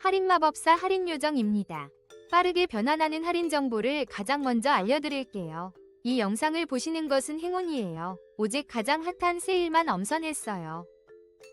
할인 마법사 할인 요정입니다. 빠르게 변환하는 할인 정보를 가장 먼저 알려드릴게요. 이 영상을 보시는 것은 행운이에요. 오직 가장 핫한 세일만 엄선했어요.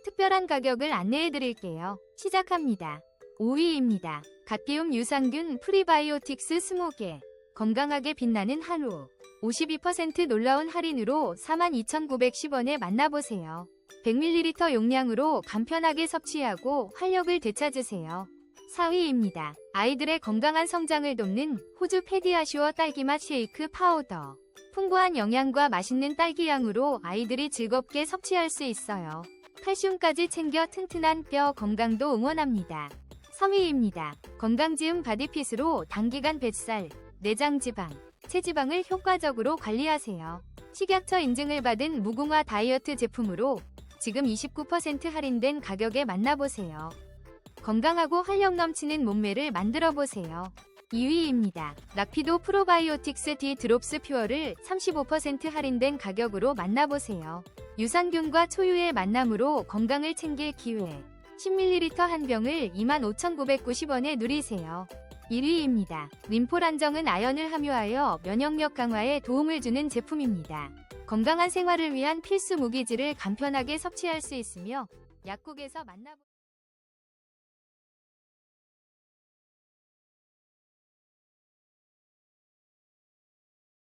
특별한 가격을 안내해드릴게요. 시작합니다. 5위입니다. 갓기움 유산균 프리바이오틱스 20개. 건강하게 빛나는 하루. 52% 놀라운 할인으로 42,910원에 만나보세요. 100ml 용량으로 간편하게 섭취하고 활력을 되찾으세요. 4위입니다. 아이들의 건강한 성장을 돕는 호주 페디아슈어 딸기맛 쉐이크 파우더. 풍부한 영양과 맛있는 딸기향으로 아이들이 즐겁게 섭취할 수 있어요. 칼슘까지 챙겨 튼튼한 뼈 건강도 응원합니다. 3위입니다. 건강지음 바디핏으로 단기간 뱃살, 내장 지방, 체지방을 효과적으로 관리하세요. 식약처 인증을 받은 무궁화 다이어트 제품으로 지금 29% 할인된 가격에 만나보세요. 건강하고 활력 넘치는 몸매를 만들어 보세요. 2위입니다. 라피도 프로바이오틱스 D 드롭스 퓨어를 35% 할인된 가격으로 만나보세요. 유산균과 초유의 만남으로 건강을 챙길 기회. 10ml 한 병을 25,990원에 누리세요. 1위입니다. 림폴안정은 아연을 함유하여 면역력 강화에 도움을 주는 제품입니다. 건강한 생활을 위한 필수 무기질을 간편하게 섭취할 수 있으며 약국에서 만나보